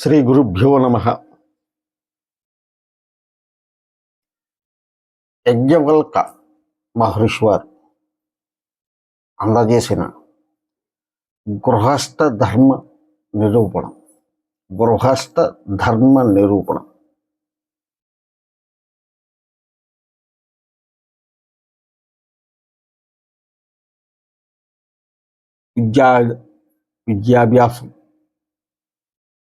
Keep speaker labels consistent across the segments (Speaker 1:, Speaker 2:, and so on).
Speaker 1: శ్రీ గురుభ్యో నమ యజ్ఞవల్క మహర్షి వారు అందజేసిన గృహస్థ ధర్మ నిరూపణ గృహస్థ ధర్మ నిరూపణ. విద్యా విద్యాభ్యాసం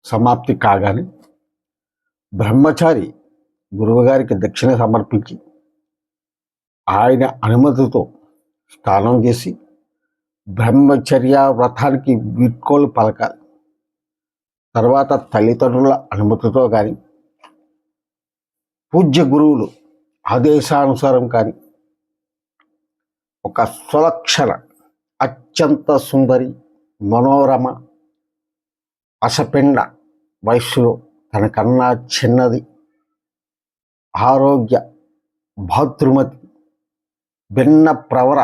Speaker 1: సమాప్తి కాగానే బ్రహ్మచారి గురువుగారికి దక్షిణ సమర్పించి ఆయన అనుమతితో స్నానం చేసి బ్రహ్మచర్య వ్రతానికి వీడ్కోలు పలకాలి. తర్వాత తల్లిదండ్రుల అనుమతితో కానీ పూజ్య గురువులు ఆదేశానుసారం కానీ ఒక సులక్షణ అత్యంత సుందరి మనోరమ అసపిండ వయస్సులో తనకన్నా చిన్నది. ఆరోగ్య భాతృమతి భిన్న ప్రవర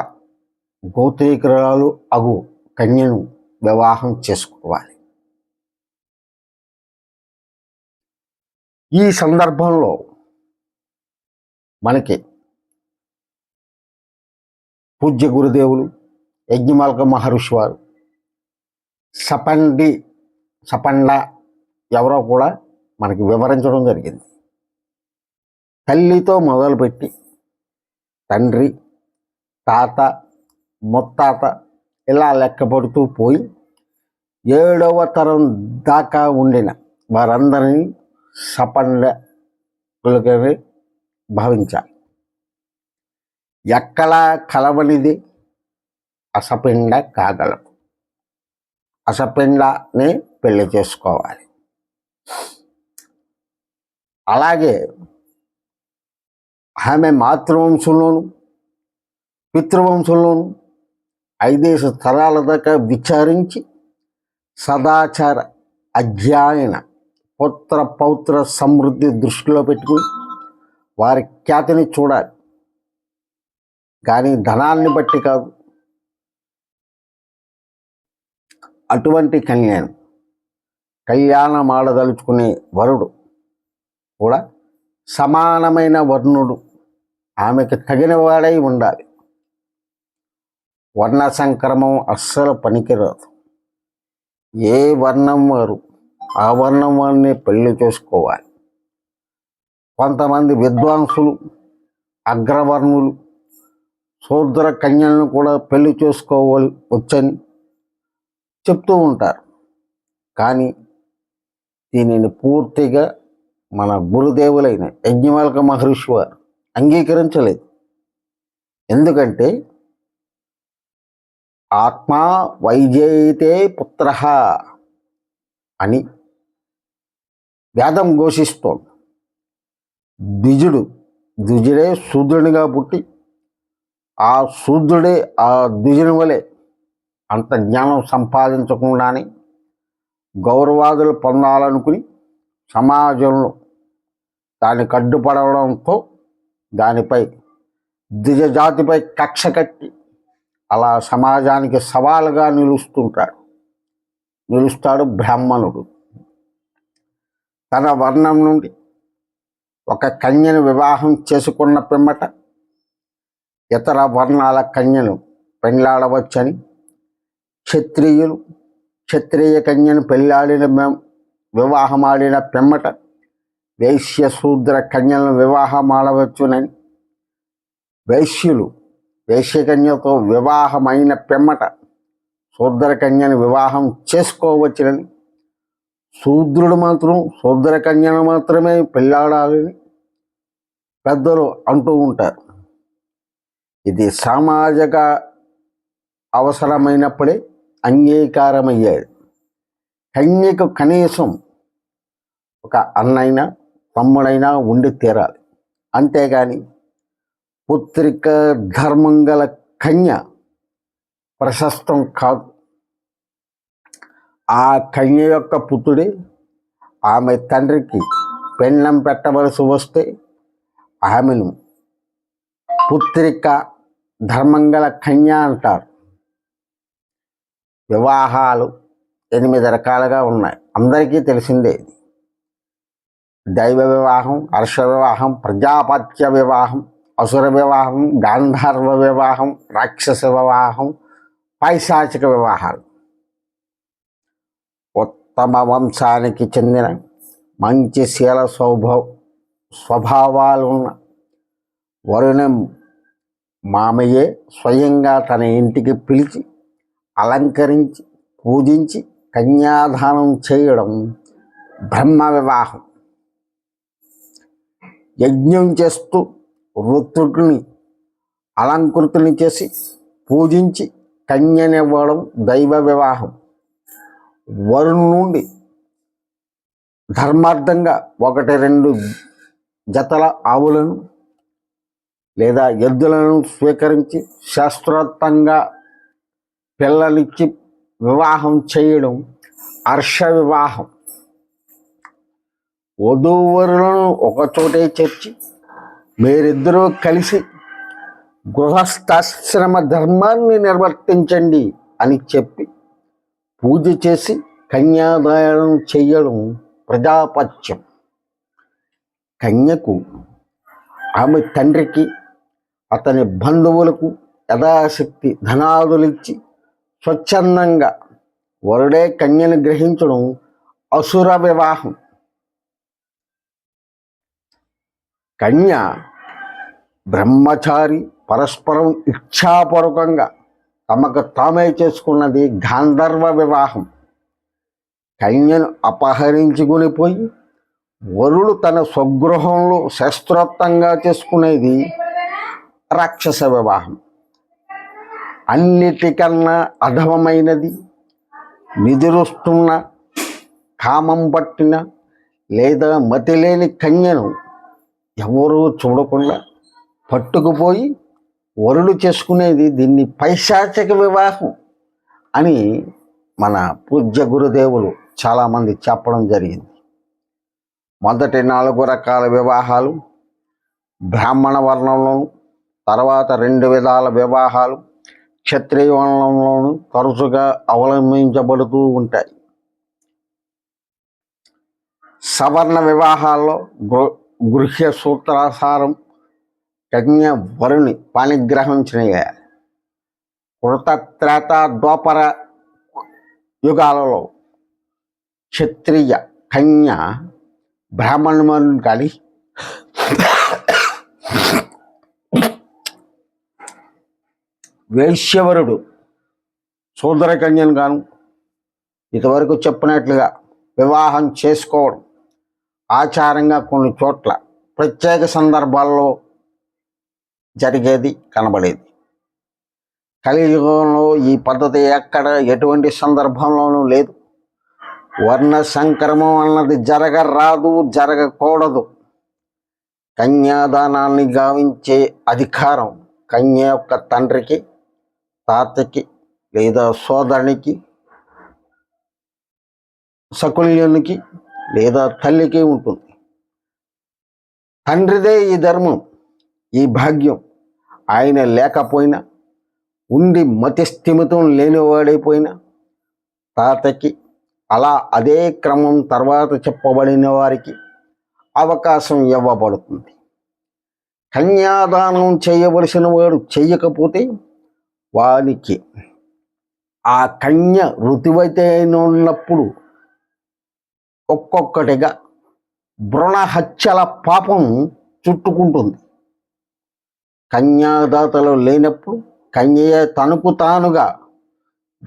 Speaker 1: గోత్రీకరాలు అగు కన్యను వివాహం చేసుకోవాలి. ఈ సందర్భంలో మనకి పూజ్య గురుదేవులు యజ్ఞమాలక మహర్షి వారు సపండి సపండ ఎవరో కూడా మనకి వివరించడం జరిగింది. తల్లితో మొదలుపెట్టి తండ్రి తాత ముత్తాత ఇలా లెక్కపడుతూ పోయి ఏడవ తరం దాకా ఉండిన వారందరినీ సపండలుగానే భావించాలి. ఎక్కడా కలవనిది అసపిండ కాగలదు అసపిండనే పెళ్ళి చేసుకోవాలి. అలాగే ఆమె మాతృవంశంలోను పితృవంశంలోను ఐదేసి తరాల దాకా విచారించి సదాచార అధ్యయన పుత్ర పౌత్ర సమృద్ధి దృష్టిలో పెట్టుకుని వారి ఖ్యాతిని చూడాలి. కానీ ధనాన్ని బట్టి కాదు. అటువంటి కళ్యాణం కళ్యాణం ఆడదలుచుకునే వరుడు కూడా సమానమైన వర్ణుడు. ఆమెకు తగిన వాడై ఉండాలి. వర్ణ సంక్రమం అస్సలు పనికిరాదు. ఏ వర్ణం వారు ఆ వర్ణం వారిని పెళ్ళి చేసుకోవాలి. కొంతమంది విద్వాంసులు అగ్రవర్ణులు శూద్ర కన్యలను కూడా పెళ్ళి చేసుకోవాలి వచ్చని చెప్తూ ఉంటారు. కానీ దీనిని పూర్తిగా మన గురుదేవులైన యజ్ఞమాలక మహర్షి వారు అంగీకరించలేదు. ఎందుకంటే ఆత్మా వైజయితే పుత్ర అని వేదం ఘోషిస్తోంది. ద్విజుడు ద్విజుడే శూద్రునిగా పుట్టి ఆ శూద్రుడే ఆ ద్విజుని వలె అంత జ్ఞానం సంపాదించకుండానే గౌరవాదులు పొందాలనుకుని సమాజంలో దానికి అడ్డుపడవడంతో దానిపై ద్విజజాతిపై కక్ష కట్టి అలా సమాజానికి సవాలుగా నిలుస్తుంటాడు. నిలుస్తాడు బ్రాహ్మణుడు. తన వర్ణం నుండి ఒక కన్యను వివాహం చేసుకున్న పిమ్మట ఇతర వర్ణాల కన్యను పెండ్లాడవచ్చని క్షత్రియులు క్షత్రియ కన్యను పెళ్ళాడిన వివాహమాడిన పెమ్మట వైశ్య శూద్ర కన్యలను వివాహమాడవచ్చునని. వైశ్యులు వైశ్యకన్యతో వివాహమైన పెమ్మట శూద్ర కన్యను వివాహం చేసుకోవచ్చునని. శూద్రుడు మాత్రం శూద్ర కన్యను మాత్రమే పెళ్ళాడాలని పెద్దలు అంటూ ఉంటారు. ఇది సామాజిక అవసరమైనప్పుడే అంగీకారమయ్యాడు. కన్యకు కనీసం ఒక అన్నైనా తమ్ముడైనా ఉండి తీరాలి. అంతేగాని పుత్రిక ధర్మం గల కన్య ప్రశస్తం కాదు. ఆ కన్య యొక్క పుత్రుడే ఆమె తండ్రికి పెండం పెట్టవలసి వస్తే ఆమెను పుత్రిక ధర్మంగల కన్య అంటారు. వివాహాలు ఎనిమిది రకాలుగా ఉన్నాయి. అందరికీ తెలిసిందే దైవ వివాహం హర్ష వివాహం ప్రజాపత్య వివాహం అసుర వివాహం గాంధర్వ వివాహం రాక్షస వివాహం పైశాచిక వివాహాలు. ఉత్తమ వంశానికి చెందిన మంచి శీల స్వభావ స్వభావాలున్న వరుణ మామయ్యే స్వయంగా తన ఇంటికి పిలిచి అలంకరించి పూజించి కన్యాదానం చేయడం బ్రహ్మ వివాహం. యజ్ఞం చేస్తూ ఋతుకుని అలంకృతుని చేసి పూజించి కన్యనివ్వడం దైవ వివాహం. వరుణ్ నుండి ధర్మార్థంగా ఒకటి రెండు జతల ఆవులను లేదా ఎద్దులను స్వీకరించి శాస్త్రోత్తంగా పిల్లలిచ్చి వివాహం చేయడం హర్ష వివాహం వధూవరులను ఒకచోటే చేర్చి మీరిద్దరూ కలిసి గృహస్థాశ్రమ ధర్మాన్ని నిర్వర్తించండి అని చెప్పి పూజ చేసి కన్యాదానం చేయడం ప్రజాపత్యం. కన్యకు ఆమె తండ్రికి అతని బంధువులకు యథాశక్తి ధనాదులిచ్చి స్వచ్ఛందంగా వరుడే కన్యను గ్రహించడం అసుర వివాహం. కన్య బ్రహ్మచారి పరస్పరం ఇచ్ఛాపూర్వకంగా తమకు తామే చేసుకున్నది గాంధర్వ వివాహం. కన్యను అపహరించుకుని పోయి వరుడు తన స్వగృహంలో శస్త్రోత్తంగా చేసుకునేది రాక్షస వివాహం. అన్నిటికన్నా అధమమైనది. నిదురుస్తున్న కామం పట్టిన లేదా మతిలేని కన్యను ఎవరూ చూడకుండా పట్టుకుపోయి వరుడు చేసుకునేది దీన్ని పైశాచిక వివాహం అని మన పూజ్య గురుదేవులు చాలామంది చెప్పడం జరిగింది. మొదటి నాలుగు రకాల వివాహాలు బ్రాహ్మణ వర్ణంలోను తర్వాత రెండు విధాల వివాహాలు క్షత్రియ వర్ణంలోను తరచుగా అవలంబించబడుతూ ఉంటాయి. సవర్ణ వివాహాల్లో గృ గృహ్య సూత్రాసారం కన్య వరుణి పాణిగ్రహం చేయాలి త్రేత ద్వాపర యుగాలలో క్షత్రియ కన్య బ్రాహ్మణులను కానీ వేశ్యవరుడు. సోదరకన్యను గాను ఇంతవరకు చెప్పినట్లుగా వివాహం చేసుకోవడం ఆచారంగా కొన్ని చోట్ల ప్రత్యేక సందర్భాల్లో జరిగేది కనబడేది. కలియుగంలో ఈ పద్ధతి ఎక్కడ ఎటువంటి సందర్భంలోనూ లేదు. వర్ణ సంక్రమం అన్నది జరగరాదు జరగకూడదు. కన్యాదానాన్ని గావించే అధికారం కన్య యొక్క తండ్రికి తాతకి లేదా సోదరునికి సకుల్యునికి లేదా తల్లికి ఉంటుంది. తండ్రిదే ఈ ధర్మం ఈ భాగ్యం. ఆయన లేకపోయినా ఉండి మతిస్థిమితం లేనివాడైపోయినా తాతకి అలా అదే క్రమం తర్వాత చెప్పబడిన వారికి అవకాశం ఇవ్వబడుతుంది. కన్యాదానం చేయవలసిన వాడు చేయకపోతే వానికి ఆ కన్య ఋతువైతేనున్నప్పుడు ఒక్కొక్కటిగా భ్రూణహత్యల పాపం చుట్టుకుంటుంది. కన్యాదాతలు లేనప్పుడు కన్య తనకు తానుగా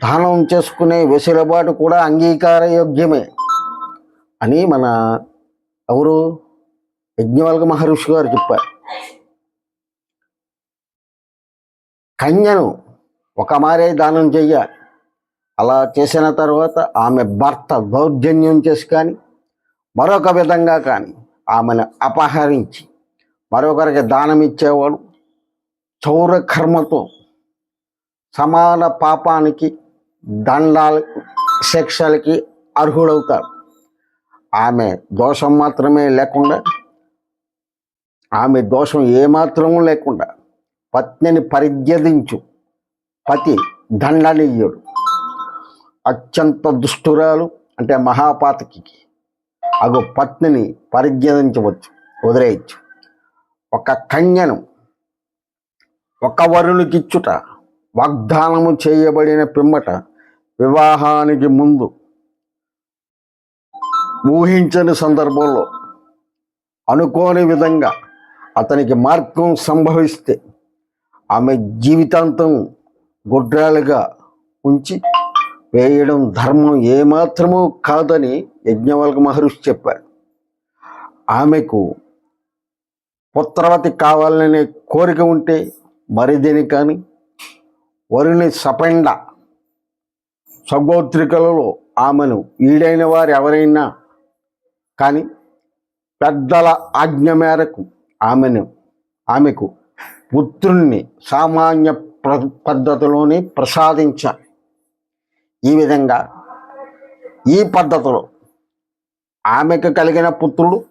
Speaker 1: దానం చేసుకునే వెసులుబాటు కూడా అంగీకారయోగ్యమే అని మన ఎవరు యజ్ఞవల్క మహర్షి గారు చెప్పారు. కన్యను ఒక మారే దానం చెయ్య. అలా చేసిన తర్వాత ఆమె భర్త దౌర్జన్యం చేసి కానీ మరొక విధంగా కానీ ఆమెను అపహరించి మరొకరికి దానం ఇచ్చేవాడు చౌర కర్మతో సమాన పాపానికి దండాల శిక్షలకి అర్హుడవుతాడు. ఆమె దోషం మాత్రమే లేకుండా ఆమె దోషం ఏమాత్రము లేకుండా పత్నిని పరిత్యజించు పతి దండనీయుడు. అత్యంత దుష్టురాలు అంటే మహాపాతకి అగు పత్నిని పరిజ్ఞించవచ్చు వదిలేయచ్చు. ఒక కన్యను ఒక వరునికిచ్చుట వాగ్దానము చేయబడిన పిమ్మట వివాహానికి ముందు ఊహించని సందర్భంలో అనుకోని విధంగా అతనికి మార్గం సంభవిస్తే ఆమె జీవితాంతం గుడ్రాలుగా ఉంచి వేయడం ధర్మం ఏమాత్రమూ కాదని యజ్ఞవల్క మహర్షి చెప్పారు ఆమెకు పుత్రవతి కావాలనే కోరిక ఉంటే మరిదేని కానీ? వరుని సపెండ సగోత్రికలలో ఆమెను ఈడైన వారు ఎవరైనా కానీ పెద్దల ఆజ్ఞ మేరకు ఆమెను ఆమెకు పుత్రుణ్ణి సామాన్య పద్ధతిలోని ప్రసాదించ. ఈ విధంగా ఈ పద్ధతిలో ఆమెకు కలిగిన పుత్రుడు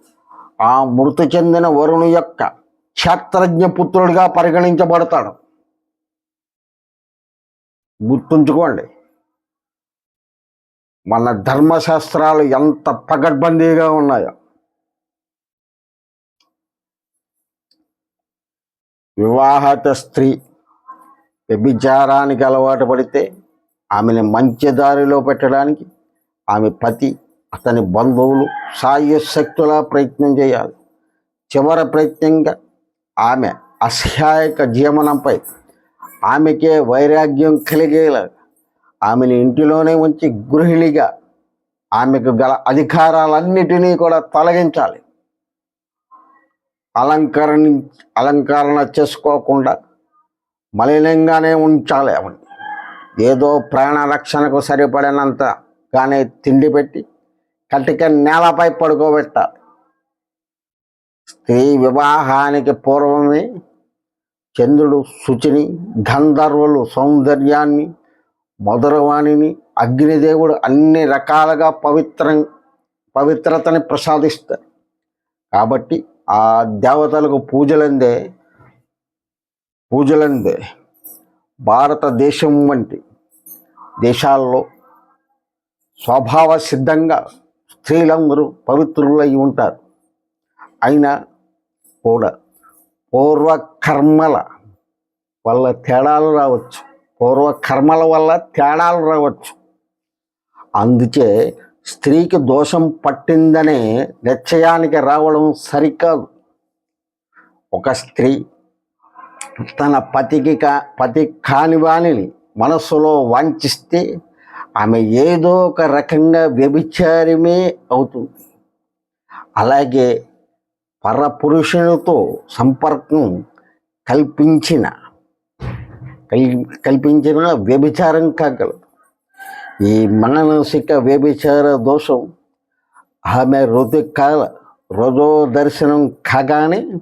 Speaker 1: ఆ మృతి చెందిన వరుణు యొక్క క్షేత్రజ్ఞ పుత్రుడిగా పరిగణించబడతాడు. గుర్తుంచుకోండి మన ధర్మశాస్త్రాలు ఎంత పగడ్బందీగా ఉన్నాయో. వివాహత స్త్రీ వ్యభిచారానికి అలవాటు పడితే ఆమెను మంచి దారిలో పెట్టడానికి ఆమె పతి అతని బంధువులు సాయశక్తులా ప్రయత్నం చేయాలి. చివరి ప్రయత్నంగా ఆమె అసహాయక జీవనంపై ఆమెకే వైరాగ్యం కలిగేలా ఆమెను ఇంటిలోనే ఉంచి గృహిణిగా ఆమెకు గల అధికారాలన్నిటినీ కూడా తొలగించాలి. అలంకరణ అలంకరణ చేసుకోకుండా మలినంగానే ఉంచాలి ఆమెను ఏదో ప్రాణరక్షణకు సరిపడినంత కానీ తిండి పెట్టి కటిక నేలపై పడుకోబెట్టాలి. స్త్రీ వివాహానికి పూర్వమే చంద్రుడు శుచిని గంధర్వులు సౌందర్యాన్ని మధురవాణిని అగ్నిదేవుడు అన్ని రకాలుగా పవిత్రం పవిత్రతని ప్రసాదిస్తారు కాబట్టి ఆ దేవతలకు పూజలందే పూజలందే. భారతదేశం వంటి దేశాల్లో స్వభావ సిద్ధంగా స్త్రీలందరూ పవిత్రులై ఉంటారు. అయినా కూడా పూర్వకర్మల వల్ల తేడాలు రావచ్చు. పూర్వకర్మల వల్ల తేడాలు రావచ్చు. అందుచే స్త్రీకి దోషం పట్టిందనే నిశ్చయానికి రావడం సరికాదు. ఒక స్త్రీ తన పతికి కా పతి కాని వాణిని మనస్సులో వాంఛిస్తే ఆమె ఏదో ఒక రకంగా వ్యభిచారమే అవుతుంది. అలాగే పరపురుషునితో సంపర్కం కల్పించిన కల్- కల్పించిన వ్యభిచారం కాగలదు. ఈ మానసిక వ్యభిచార దోషం ఆమె రుతుకాల రోజో దర్శనం కాగానే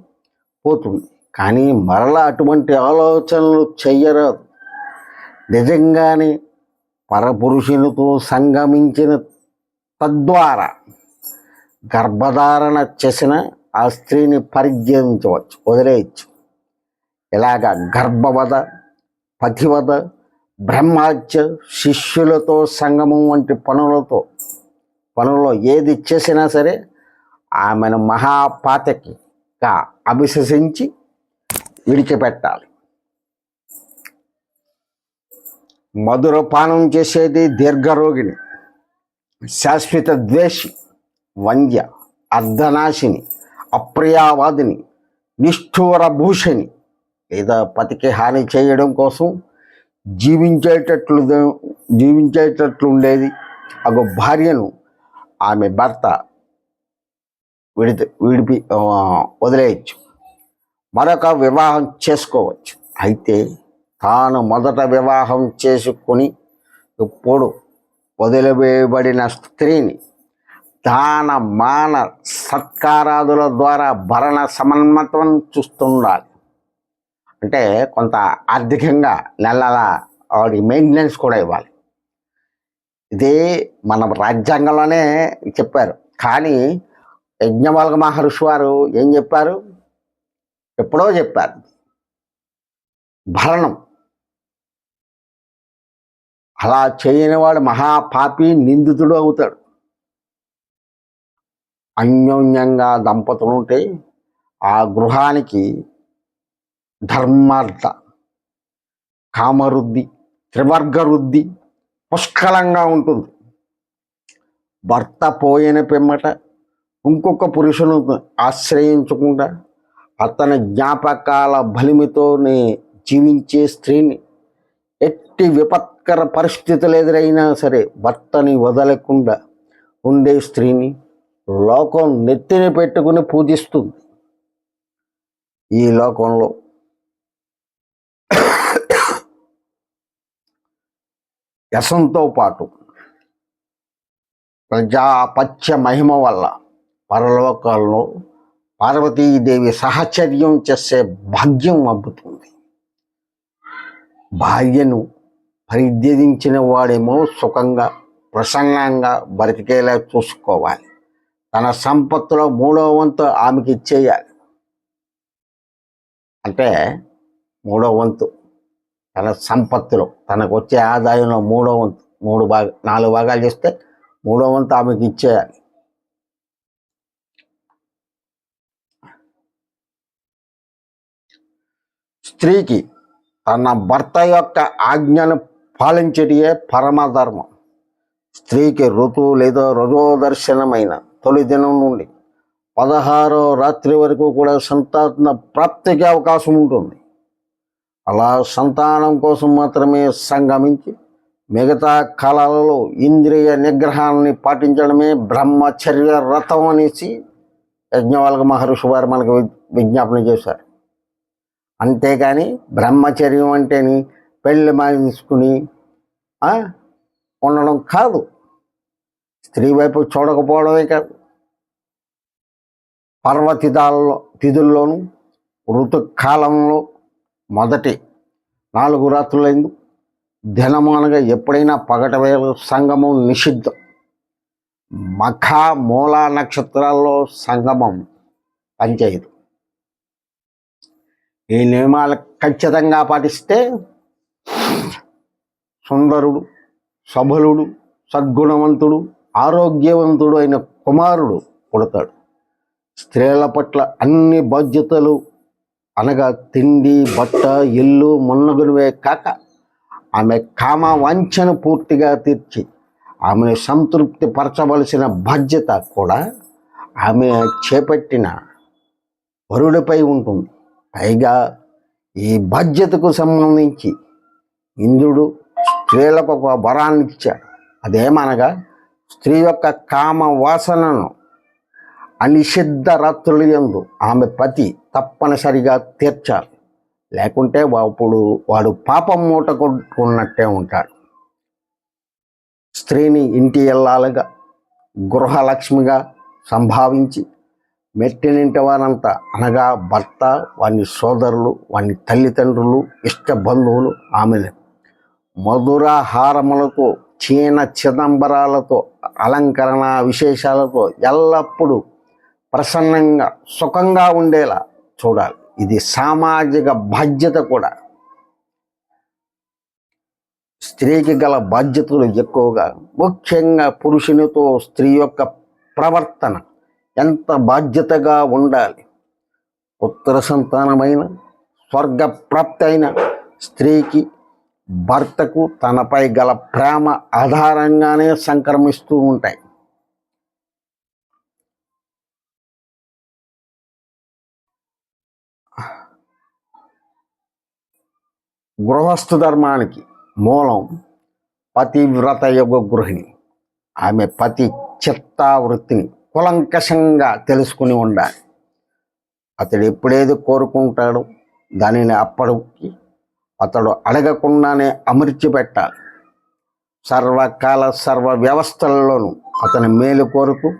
Speaker 1: పోతుంది. కానీ మరలా అటువంటి ఆలోచనలు చెయ్యరాదు. నిజంగానే పరపురుషునితో సంగమించిన తద్వారా గర్భధారణ చేసిన ఆ స్త్రీని పరిజ్ఞించవచ్చు వదిలేయచ్చు. ఇలాగ గర్భవధ పతివధ బ్రహ్మాచ్య శిష్యులతో సంగమం వంటి పనులతో పనుల్లో ఏది చేసినా సరే ఆమెను మహాపాతకిగా అభిశసించి విడిచిపెట్టాలి. మధురపానం చేసేది దీర్ఘరోగిణి శాశ్వత ద్వేషి వంద్య అర్ధనాశిని అప్రియావాదిని నిష్ఠూర భూషణి లేదా పతికి హాని చేయడం కోసం జీవించేటట్లు జీవించేటట్లు ఉండేది ఒక భార్యను ఆమె భర్త విడితే విడిపి వదిలేయచ్చు. మరొక వివాహం చేసుకోవచ్చు. అయితే తాను మొదట వివాహం చేసుకొని ఇప్పుడు వదిలివేయబడిన స్త్రీని దాన మాన సత్కారాదుల ద్వారా భరణ సమన్వతం చూస్తుండాలి. అంటే కొంత ఆర్థికంగా నెలల వాడి మెయింటెనెన్స్ కూడా ఇవ్వాలి. ఇది మన రాజ్యాంగంలోనే చెప్పారు. కానీ యజ్ఞవల్క మహర్షి వారు ఏం చెప్పారు? ఎప్పుడో చెప్పారు. భరణం. అలా చేయని వాడు మహాపాపి నిందితుడు అవుతాడు. అన్యోన్యంగా దంపతులు ఉంటే ఆ గృహానికి ధర్మార్థ కామరుద్ధి త్రివర్గ వృద్ధి పుష్కలంగా ఉంటుంది. భర్త పోయిన పిమ్మట ఇంకొక పురుషును ఆశ్రయించకుండా అతని జ్ఞాపకాల బలిమితోనే జీవించే స్త్రీని ఎట్టి విపత్కర పరిస్థితులు ఎదురైనా సరే భర్తని వదలకుండా ఉండే స్త్రీని లోకం నెత్తిన పెట్టుకుని పూజిస్తుంది. ఈ లోకంలో యశంతో పాటు ప్రజాపత్య మహిమ వల్ల పరలోకాల్లో పార్వతీదేవి సహచర్యం చేసే భాగ్యం అబ్బుతుంది. భార్యను పరిద్యదించిన వాడేమో సుఖంగా ప్రసన్నంగా బ్రతికేలా చూసుకోవాలి. తన సంపత్తులో మూడో వంతు ఆమెకి ఇచ్చేయాలి. అంటే మూడో వంతు తన సంపత్తులో తనకు వచ్చే ఆదాయంలో మూడో వంతు మూడు భాగ నాలుగు భాగాలు చేస్తే మూడో వంతు ఆమెకి ఇచ్చేయాలి. స్త్రీకి తన భర్త యొక్క ఆజ్ఞను పాలించటయే పరమధర్మం స్త్రీకి ఋతువు లేదా రజోదర్శనమైన తొలి దినం నుండి పదహారో రాత్రి వరకు కూడా సంతాన ప్రాప్తికి అవకాశం ఉంటుంది. అలా సంతానం కోసం మాత్రమే సంగమించి మిగతా కాలాలలో ఇంద్రియ నిగ్రహాన్ని పాటించడమే బ్రహ్మచర్య రథం అనేసి యజ్ఞవాలక మహర్షి వారు మనకు విజ్ఞాపన చేశారు. అంతేకాని బ్రహ్మచర్యం అంటేని పెళ్ళి మాయించుకుని ఉండడం కాదు. స్త్రీ వైపు చూడకపోవడమే కాదు పర్వతిదాలలో తిథుల్లోనూ ఋతుకాలంలో మొదటి నాలుగు రాత్రులైంది. దినమానగా ఎప్పుడైనా పగట సంగమం నిషిద్ధం. మఖ మూల నక్షత్రాల్లో సంగమం పనిచేయదు. ఈ నియమాలు ఖచ్చితంగా పాటిస్తే సుందరుడు సబలుడు సద్గుణవంతుడు ఆరోగ్యవంతుడు అయిన కుమారుడు పుడతాడు. స్త్రీల పట్ల అన్ని బాధ్యతలు అనగా తిండి బట్ట ఇల్లు మున్నగునివే కాక ఆమె కామ వాంఛను పూర్తిగా తీర్చి ఆమెను సంతృప్తి పరచవలసిన బాధ్యత కూడా ఆమె చేపట్టిన వరుడిపై ఉంటుంది. పైగా ఈ బాధ్యతకు సంబంధించి ఇంద్రుడు స్త్రీలకు ఒక వరాన్ని ఇచ్చాడు. అదేమనగా స్త్రీ యొక్క కామ వాసనను అనిషిద్ధ రాత్రులు ఎందు ఆమె పతి తప్పనిసరిగా తీర్చాలి. లేకుంటే అప్పుడు వాడు పాపం మూట కొట్టుకున్నట్టే ఉంటాడు. స్త్రీని ఇంటి ఇల్లాలుగా గృహలక్ష్మిగా సంభావించి మెట్టినింటి వారంతా అనగా భర్త వాని సోదరులు వాని తల్లిదండ్రులు ఇష్ట బంధువులు ఆమెలే మధురాహారములకు చీన చిదంబరాలతో అలంకరణ విశేషాలతో ఎల్లప్పుడూ ప్రసన్నంగా సుఖంగా ఉండేలా చూడాలి. ఇది సామాజిక బాధ్యత కూడా. స్త్రీకి గల బాధ్యతలు ఎక్కువగా ముఖ్యంగా పురుషునితో స్త్రీ యొక్క ప్రవర్తన. ఎంత బాధ్యతగా ఉండాలి? ఉత్తర సంతానమైన స్వర్గప్రాప్తి అయిన స్త్రీకి భర్తకు తనపై గల ప్రేమ ఆధారంగానే సంక్రమిస్తూ ఉంటాయి. గృహస్థు ధర్మానికి మూలం పతివ్రత యొక్క గృహిణి. ఆమె పతి చిత్తావృత్తిని కులంకషంగా తెలుసుకుని ఉండాలి. అతడు ఎప్పుడేది కోరుకుంటాడో దానిని అప్పటికి అతడు అడగకుండానే అమర్చి పెట్టాలి సర్వకాల సర్వ వ్యవస్థలలోనూ అతని మేలు కోరుకు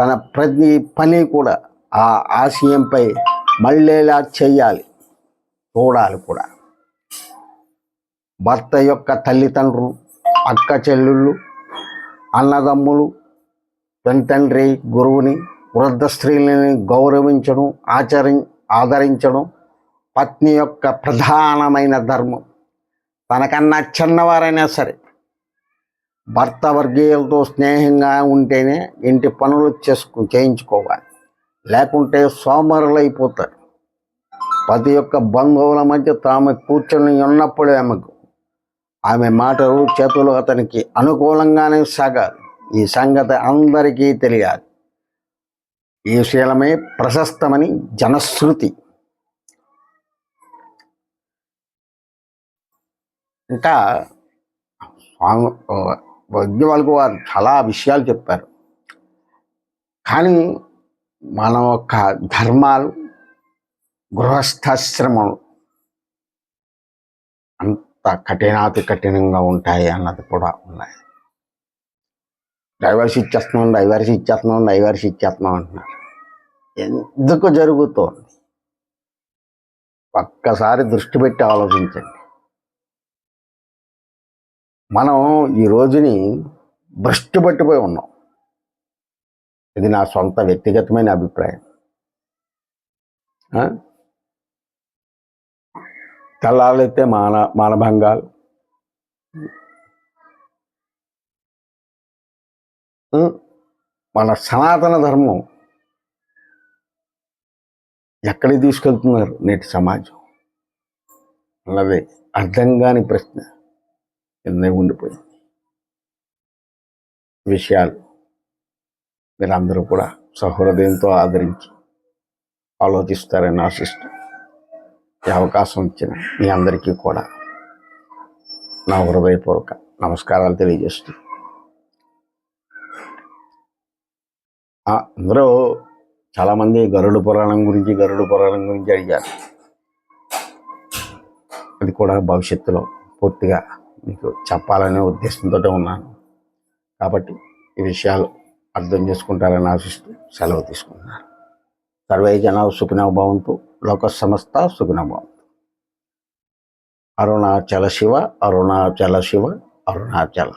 Speaker 1: తన ప్రతి పని కూడా ఆ ఆశయంపై మళ్ళేలా చేయాలి. చూడాలి కూడా. భర్త యొక్క తల్లిదండ్రులు అక్క చెల్లెళ్ళు అన్నదమ్ములు పెంతండ్రి గురువుని వృద్ధ స్త్రీలని గౌరవించడం ఆచరి ఆదరించడం పత్ని యొక్క ప్రధానమైన ధర్మం. తనకన్నా చిన్నవారైనా సరే భర్త వర్గీయులతో స్నేహంగా ఉంటేనే ఇంటి పనులు చేసుకు చేయించుకోవాలి. లేకుంటే సోమరులైపోతారు. ప్రతి యొక్క బంధువుల మధ్య తాము కూర్చొని ఉన్నప్పుడు ఆమెకు ఆమె మాటలు చేతులు అతనికి అనుకూలంగానే సాగాలి. ఈ సంగతి అందరికీ తెలియాలి. ఈ శీలమే ప్రశస్తమని జనశ్రుతి. ఇంకా స్వామి వద్యవాళ్ళకు వారు చాలా విషయాలు చెప్పారు. కానీ మన యొక్క ధర్మాలు గృహస్థాశ్రమం అంత కఠినాతి కఠినంగా ఉంటాయి అన్నది కూడా ఉన్నాయి. డైవర్స్ ఇచ్చేస్తున్నాం డైవర్స్ ఇచ్చేస్తున్నాం డైవర్స్ ఇచ్చేస్తున్నాం అంటున్నారు. ఎందుకు జరుగుతోంది? ఒక్కసారి దృష్టి పెట్టి ఆలోచించండి. మనం ఈ రోజుని భ్రష్టు పట్టిపోయి ఉన్నాం. ఇది నా సొంత వ్యక్తిగతమైన అభిప్రాయం. తెల్లాలైతే మాన మానభంగాలు. మన సనాతన ధర్మం ఎక్కడికి తీసుకెళ్తున్నారు నేటి సమాజం? అన్నది అర్థం కాని ప్రశ్న ఎన్నే ఉండిపోయింది. విషయాలు మీరందరూ కూడా సహృదయంతో ఆదరించి ఆలోచిస్తారని ఆశిస్తూ ఈ అవకాశం ఇచ్చిన మీ అందరికీ కూడా నా హృదయపూర్వక నమస్కారాలు తెలియజేస్తూ అందరూ చాలామంది గరుడు పురాణం గురించి గరుడు పురాణం గురించి అడిగారు. అది కూడా భవిష్యత్తులో పూర్తిగా మీకు చెప్పాలనే ఉద్దేశంతో ఉన్నాను. కాబట్టి ఈ విషయాలు అర్థం చేసుకుంటారని ఆశిస్తూ సెలవు తీసుకుంటున్నాను. సర్వే జన సుఖినో భవంతు లోక సంస్థ సుఖినో భవంతు. అరుణాచల శివ అరుణాచల శివ అరుణాచల.